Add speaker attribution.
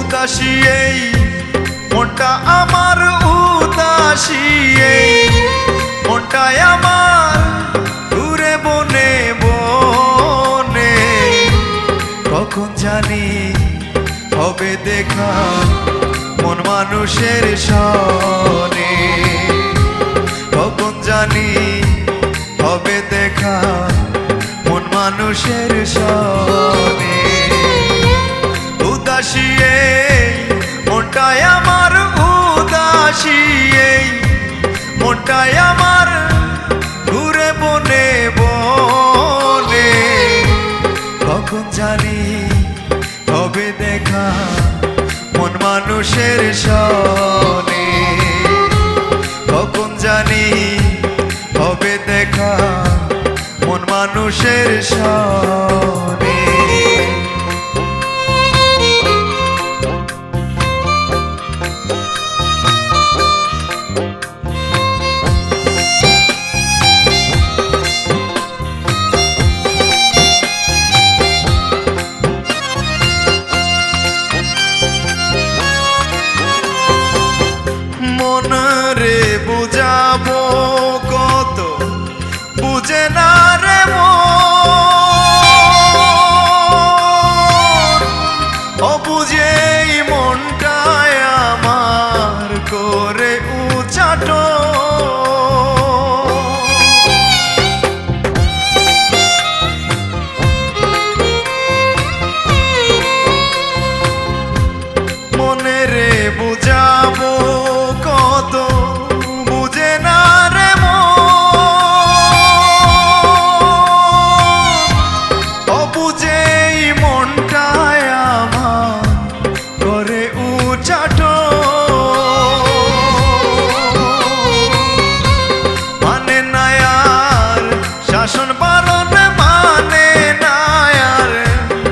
Speaker 1: উদাসী এই মনটা আমার উদাসী এই মনটাই আমার ঘুরে বনে বনে। কখন জানি হবে দেখা মন মানুষের সনে। কখন জানি হবে দেখা মন মানুষের মনটাই আমার ঘুরে বনে বনে। কখন জানি হবে দেখা মন মানুষের সনে। কখন জানি হবে দেখা মন মানুষের সনে।